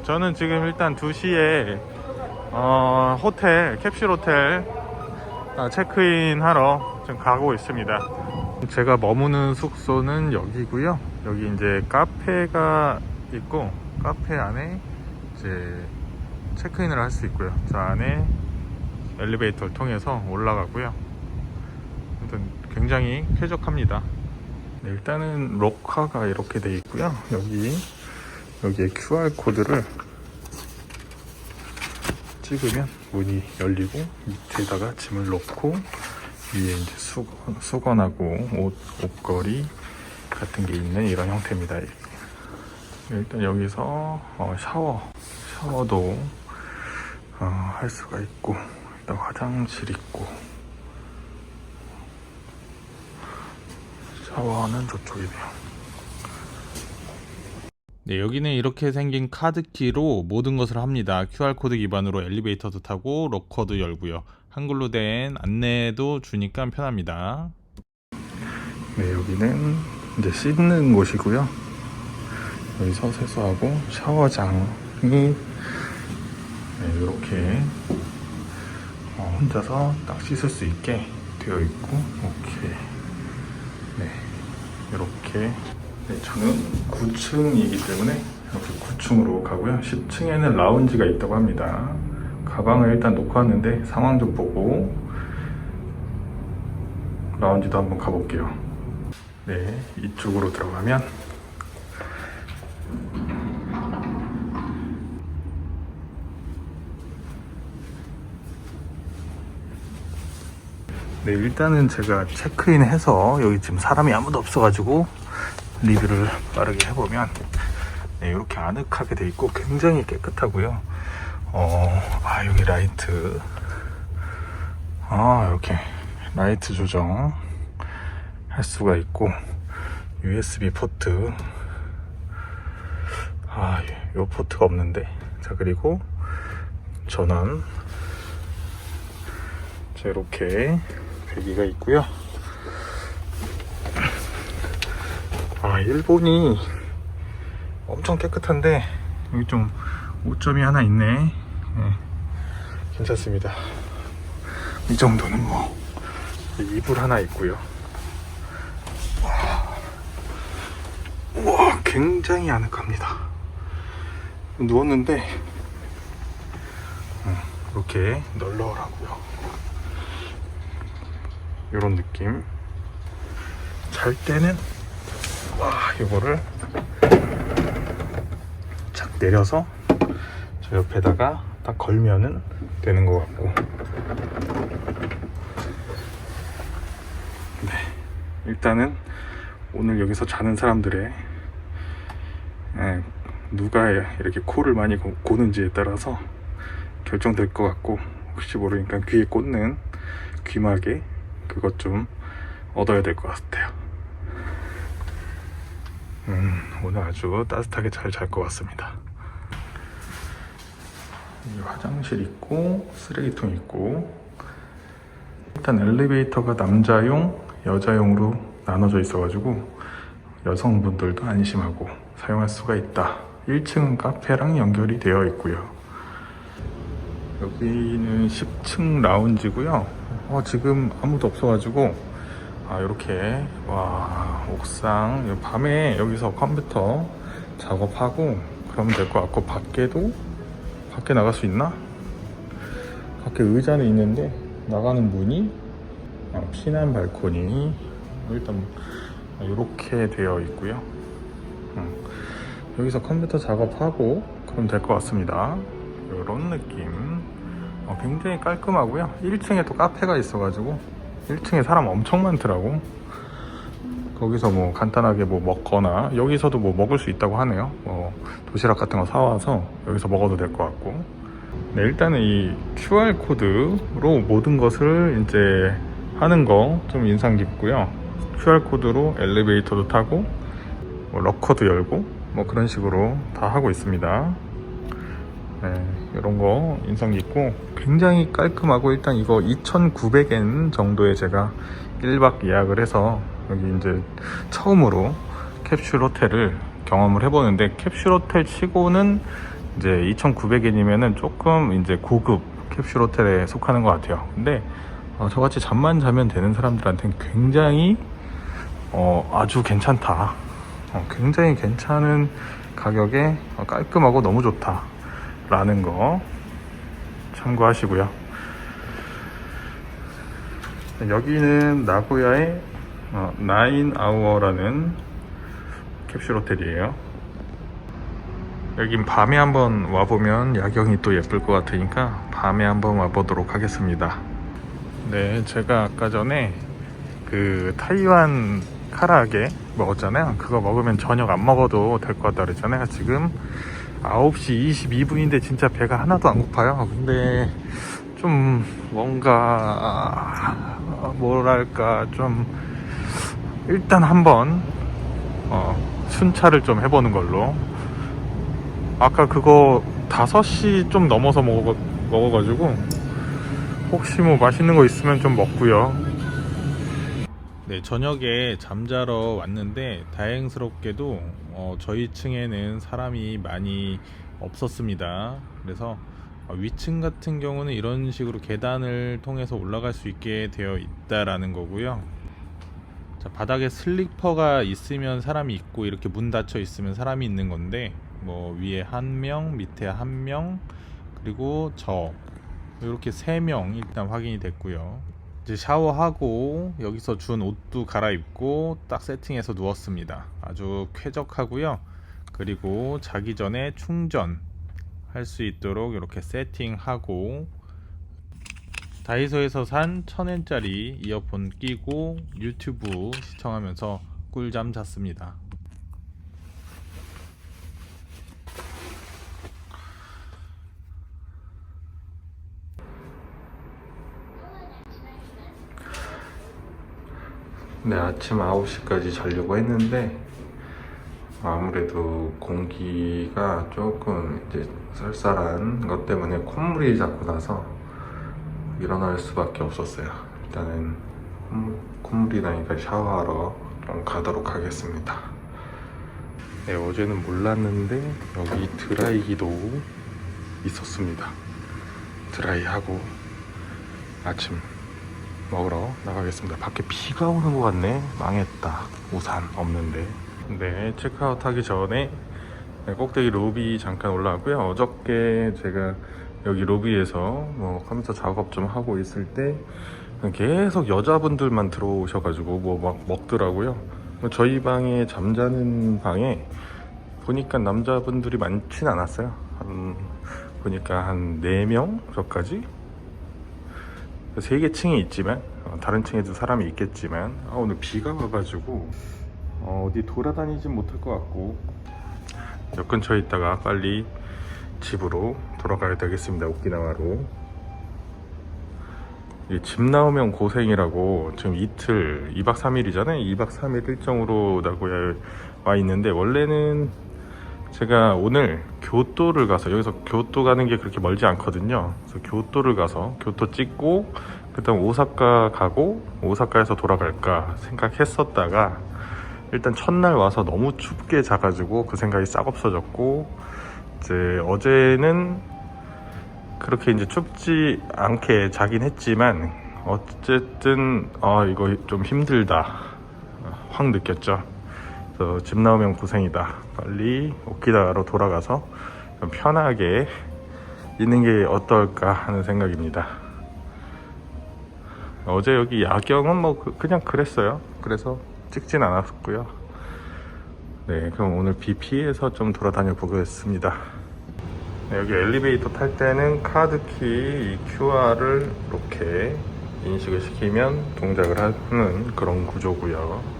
어, 저는 지금 일단 2시에 어, 호텔, 캡슐 호텔 아, 체크인 하러 지금 가고 있습니다. 제가 머무는 숙소는 여기고요. 여기 이제 카페가 있고 카페 안에 이제 체크인을 할 수 있고요. 저 안에 엘리베이터를 통해서 올라가고요. 아무튼 굉장히 쾌적합니다. 네, 일단은 록화가 이렇게 돼 있고요. 여기 여기에 QR 코드를 찍으면 문이 열리고 밑에다가 짐을 놓고 위에 이제 수건, 수건하고 옷, 옷걸이 같은 게 있는 이런 형태입니다. 일단 여기서 어, 샤워, 샤워도 어, 할 수가 있고 일단 화장실 있고 샤워는 저쪽이네요. 네, 여기는 이렇게 생긴 카드키로 모든 것을 합니다. QR코드 기반으로 엘리베이터도 타고 로커도 열고요. 한글로 된 안내도 주니까 편합니다. 네, 여기는 이제 씻는 곳이고요. 여기서 세수하고 샤워장이 네, 이렇게 어, 혼자서 딱 씻을 수 있게 되어 있고, 오케이. 네, 이렇게 네, 저는 9층이기 때문에 이렇게 9층으로 가고요. 10층에는 라운지가 있다고 합니다. 가방을 일단 놓고 왔는데 상황 좀 보고 라운지도 한번 가볼게요. 네, 이쪽으로 들어가면 네, 일단은 제가 체크인 해서 여기 지금 사람이 아무도 없어가지고 리뷰를 빠르게 해보면 네, 이렇게 아늑하게 돼 있고 굉장히 깨끗하고요. 어, 아 여기 라이트, 아 이렇게 라이트 조정 할 수가 있고 USB 포트, 아, 요 포트가 없는데 자 그리고 전원 자 이렇게 배기가 있고요. 아 일본이 엄청 깨끗한데 여기 좀 오점이 하나 있네. 네, 괜찮습니다. 이 정도는 뭐 이불 하나 있고요. 와, 굉장히 아늑합니다. 누웠는데 음, 이렇게 널널하고요. 이런 느낌. 잘 때는 와 이거를 착 내려서 저 옆에다가 딱 걸면은 되는 것 같고 네 일단은 오늘 여기서 자는 사람들의 예, 누가 이렇게 코를 많이 고- 고는지에 따라서 결정될 것 같고 혹시 모르니까 귀에 꽂는 귀마개 그것 좀 얻어야 될 것 같아요. 음, 오늘 아주 따뜻하게 잘 잘 것 같습니다. 여기 화장실 있고 쓰레기통 있고 일단 엘리베이터가 남자용, 여자용으로 나눠져 있어가지고 여성분들도 안심하고 사용할 수가 있다. 1층은 카페랑 연결이 되어 있고요. 여기는 10층 라운지고요. 어, 지금 아무도 없어가지고 아 이렇게 와 옥상 이 밤에 여기서 컴퓨터 작업하고 그러면 될 것 같고 밖에도 밖에 나갈 수 있나? 밖에 의자는 있는데 나가는 문이 아, 피난 발코니 일단 이렇게 되어 있고요. 음, 여기서 컴퓨터 작업하고 그럼 될 것 같습니다. 이런 느낌. 어, 굉장히 깔끔하고요. 1층에 또 카페가 있어가지고 1층에 사람 엄청 많더라고. 거기서 뭐 간단하게 뭐 먹거나 여기서도 뭐 먹을 수 있다고 하네요. 뭐 도시락 같은 거 사와서 여기서 먹어도 될 것 같고. 네, 일단은 이 QR 코드로 모든 것을 이제 하는 거 좀 인상 깊고요. QR 코드로 엘리베이터도 타고 뭐 러커도 열고 뭐 그런 식으로 다 하고 있습니다. 네, 이런 거 인상 깊고 굉장히 깔끔하고 일단 이거 2,900엔 정도에 제가 1박 예약을 해서 여기 이제 처음으로 캡슐 호텔을 경험을 해보는데 캡슐 호텔 치고는 이제 2,900엔이면은 조금 이제 고급 캡슐 호텔에 속하는 것 같아요. 근데 어, 저같이 잠만 자면 되는 사람들한테는 굉장히 어, 아주 괜찮다. 어, 굉장히 괜찮은 가격에 어, 깔끔하고 너무 좋다. 라는 거 참고하시고요. 여기는 나고야의 어, 나인 아워라는 캡슐 호텔이에요. 여긴 밤에 한번 와보면 야경이 또 예쁠 것 같으니까 밤에 한번 와보도록 하겠습니다. 네, 제가 아까 전에 그 타이완 카라게 먹었잖아요. 그거 먹으면 저녁 안 먹어도 될 것 같다 그랬잖아요. 지금 9시 22분인데 진짜 배가 하나도 안 고파요. 근데 좀 뭔가 뭐랄까 좀 일단 한번 어, 순차를 좀 해보는 걸로 아까 그거 5시 좀 넘어서 먹어, 먹어가지고 혹시 뭐 맛있는 거 있으면 좀 먹고요 네 저녁에 잠자러 왔는데 다행스럽게도 어, 저희 층에는 사람이 많이 없었습니다 그래서 어, 위층 같은 경우는 이런 식으로 계단을 통해서 올라갈 수 있게 되어 있다라는 거고요 자, 바닥에 슬리퍼가 있으면 사람이 있고 이렇게 문 닫혀 있으면 사람이 있는 건데 뭐 위에 한 명, 밑에 한 명, 그리고 저 이렇게 세 명 일단 확인이 됐고요. 이제 샤워하고 여기서 준 옷도 갈아입고 딱 세팅해서 누웠습니다. 아주 쾌적하고요. 그리고 자기 전에 충전 할 수 있도록 이렇게 세팅하고 다이소에서 산 1000엔짜리 이어폰 끼고 유튜브 시청하면서 꿀잠 잤습니다. 네, 아침 9시까지 자려고 했는데 아무래도 공기가 조금 이제 쌀쌀한 것 때문에 콧물이 자꾸 나서 일어날 수밖에 없었어요. 일단은 콧물- 콧물이 나니까 샤워하러 좀 가도록 하겠습니다. 네, 어제는 몰랐는데 여기 드라이기도 있었습니다. 드라이하고 아침 먹으러 나가겠습니다. 밖에 비가 오는 것 같네. 망했다. 우산 없는데. 네, 체크아웃 하기 전에 네, 꼭대기 로비 잠깐 올라왔고요. 어저께 제가 여기 로비에서 뭐 컴퓨터 작업 좀 하고 있을 때 계속 여자분들만 들어오셔가지고 뭐 막 먹더라고요. 저희 방에 잠자는 방에 보니까 남자분들이 많진 않았어요. 한, 보니까 한 4명 저까지 세개 층이 있지만 어, 다른 층에도 사람이 있겠지만 아, 오늘 비가 와가지고 어, 어디 돌아다니진 못할 것 같고 역 근처에 있다가 빨리 집으로 돌아가야 되겠습니다 오키나와로. 이집 나오면 고생이라고 지금 이틀 2박 3일이잖아요. 2박 3일 일정으로 나고야에 와 있는데 원래는 제가 오늘 교토를 가서 여기서 교토 가는 게 그렇게 멀지 않거든요. 그래서 교토를 가서 교토 찍고 그다음 오사카 가고 오사카에서 돌아갈까 생각했었다가 일단 첫날 와서 너무 춥게 자가지고 그 생각이 싹 없어졌고 이제 어제는 그렇게 이제 춥지 않게 자긴 했지만 어쨌든 아 이거 좀 힘들다 확 느꼈죠. 그래서 집 나오면 고생이다. 빨리 오키나와로 돌아가서 좀 편하게 있는 게 어떨까 하는 생각입니다. 어제 여기 야경은 뭐 그- 그냥 그랬어요. 그래서 찍진 않았고요. 네, 그럼 오늘 비 피해서 좀 돌아다녀 보겠습니다. 네, 여기 엘리베이터 탈 때는 카드키 QR을 이렇게 인식을 시키면 동작을 하는 그런 구조고요.